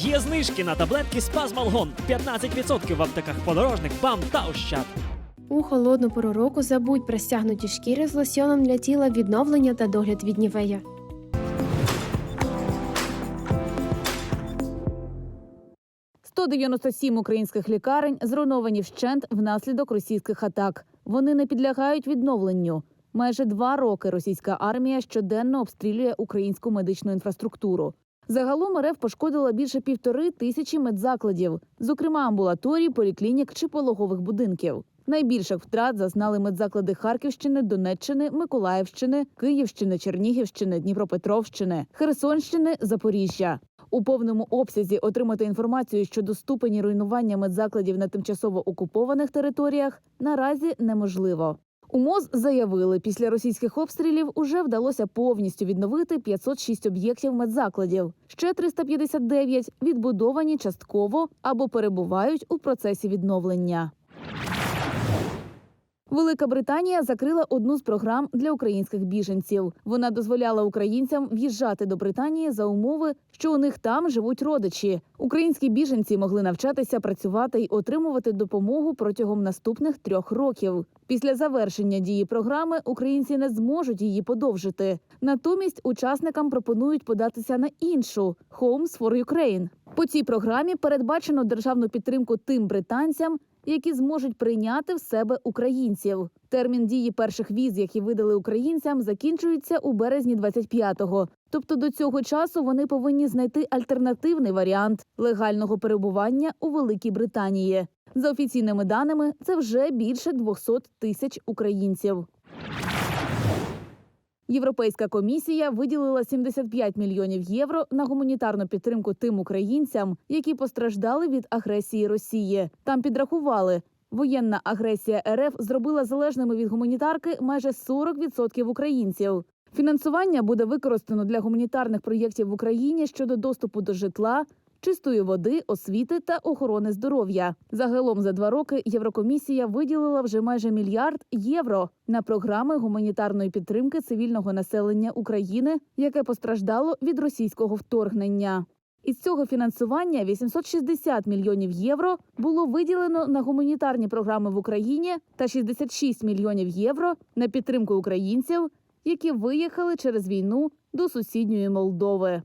Є знижки на таблетки Спазмалгон 15% в аптеках подорожник, БАМ та Ощад. У холодну пору року забудь про стягнуті шкіри з лосьоном для тіла відновлення та догляд від нівея. – 197 українських лікарень зруйновані вщент внаслідок російських атак. Вони не підлягають відновленню. Майже два роки російська армія щоденно обстрілює українську медичну інфраструктуру. Загалом РФ пошкодила більше півтори тисячі медзакладів, зокрема амбулаторій, поліклінік чи пологових будинків. Найбільших втрат зазнали медзаклади Харківщини, Донеччини, Миколаївщини, Київщини, Чернігівщини, Дніпропетровщини, Херсонщини, Запоріжжя. У повному обсязі отримати інформацію щодо ступені руйнування медзакладів на тимчасово окупованих територіях наразі неможливо. У МОЗ заявили, після російських обстрілів уже вдалося повністю відновити 506 об'єктів медзакладів. Ще 359 відбудовані частково або перебувають у процесі відновлення. Велика Британія закрила одну з програм для українських біженців. Вона дозволяла українцям в'їжджати до Британії за умови, що у них там живуть родичі. Українські біженці могли навчатися, працювати й отримувати допомогу протягом наступних трьох років. Після завершення дії програми українці не зможуть її подовжити. Натомість учасникам пропонують податися на іншу Homes for Ukraine. По цій програмі передбачено державну підтримку тим британцям, які зможуть прийняти в себе українців. Термін дії перших віз, які видали українцям, закінчується у березні 25-го. Тобто до цього часу вони повинні знайти альтернативний варіант легального перебування у Великій Британії. За офіційними даними, це вже більше 200 тисяч українців. Європейська комісія виділила 75 мільйонів євро на гуманітарну підтримку тим українцям, які постраждали від агресії Росії. Там підрахували. Воєнна агресія РФ зробила залежними від гуманітарки майже 40% українців. Фінансування буде використано для гуманітарних проєктів в Україні щодо доступу до житла, чистої води, освіти та охорони здоров'я. Загалом за два роки Єврокомісія виділила вже майже мільярд євро на програми гуманітарної підтримки цивільного населення України, яке постраждало від російського вторгнення. Із цього фінансування 860 мільйонів євро було виділено на гуманітарні програми в Україні та 66 мільйонів євро на підтримку українців, які виїхали через війну до сусідньої Молдови.